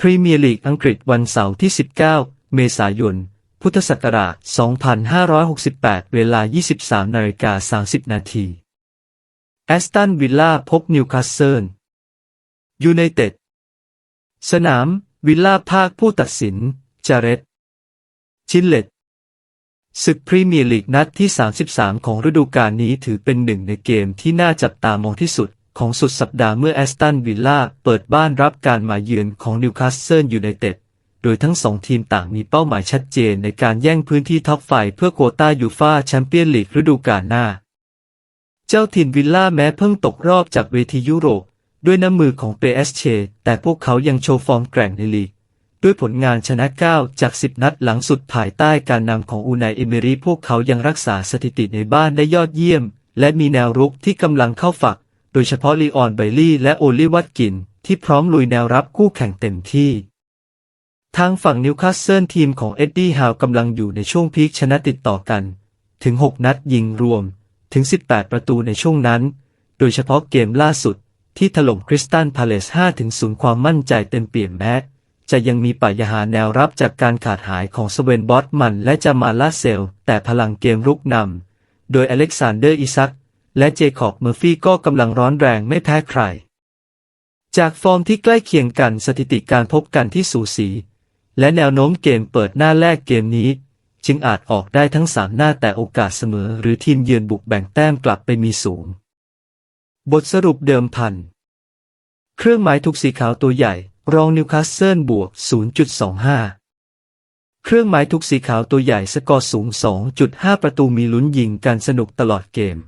พรีเมียร์ลีกอังกฤษวันเสาร์ที่ 19 เมษายน พุทธศักราช 2568 เวลา 23นาฬิกา30 นาที แอสตันวิลล่าพบนิวคาสเซิลยูไนเต็ด สนาม วิลล่าภาคผู้ตัดสิน จาเรตชินเลตศึกพรีเมียร์ลีกนัดที่ 33 ของฤดูกาลนี้ถือเป็นหนึ่งในเกมที่น่าจับตามองที่สุด ของสุดสัปดาห์เมื่อแอสตันวิลล่าเปิดบ้านรับการมาเยือนของนิวคาสเซิลยูไนเต็ด โดยทั้งสองทีมต่างมีเป้าหมายชัดเจนในการแย่งพื้นที่ท็อปไฟเพื่อโควต้ายูฟ่าแชมเปี้ยนลีกฤดูกาลหน้า เจ้าถิ่นวิลล่าแม้เพิ่งตกรอบจากเวทียุโรป ด้วยน้ำมือของเปสเชแต่พวกเขายังโชว์ฟอร์มแกร่งในลีกด้วยผลงานชนะ 9 จาก 10 นัดหลังสุดภายใต้การนำของอูนายเอเมรีพวกเขายังรักษาสถิติในบ้านได้ยอดเยี่ยม และมีแนวรุกที่กำลังเข้าฝัก โดยเฉพาะลีออนไบลี่และโอลิวัตกิน ที่พร้อมลุยแนวรับคู่แข่งเต็มที่ ทางฝั่งนิวคาสเซิลทีมของเอ็ดดี้ฮาวกำลังอยู่ในช่วงพีคชนะติดต่อกัน ถึง 6 นัดยิงรวม ถึง 18 ประตูในช่วงนั้น โดยเฉพาะเกมล่าสุด ที่ถล่มคริสตันพาเลส5-0ความมั่นใจเต็มเปี่ยมแม้จะยังมีปัญหาแนวรับจากการขาดหายของสเวนบอตมันและจามาลาเซล แต่พลังเกมรุกนำ โดยอเล็กซานเดอร์อิซัก และเจคอบเมอร์ฟี่ก็กำลังร้อนแรงไม่แพ้ใคร จากฟอร์มที่ใกล้เคียงกันสถิติการพบกันที่สูสี และแนวโน้มเกมเปิดหน้าแรกเกมนี้ จึงอาจออกได้ทั้งสามหน้าแต่โอกาสเสมอ หรือทีมเยือนบุกแบ่งแต้มกลับไปมีสูง บทสรุปเดิมพัน เครื่องหมายถูกสีขาวตัวใหญ่ รองนิวคาสเซิลบวก 0.25เครื่องหมายถูกสีขาวตัวใหญ่สกอร์สูง 2.5 ประตูมีลุ้นยิงการสนุกตลอดเกม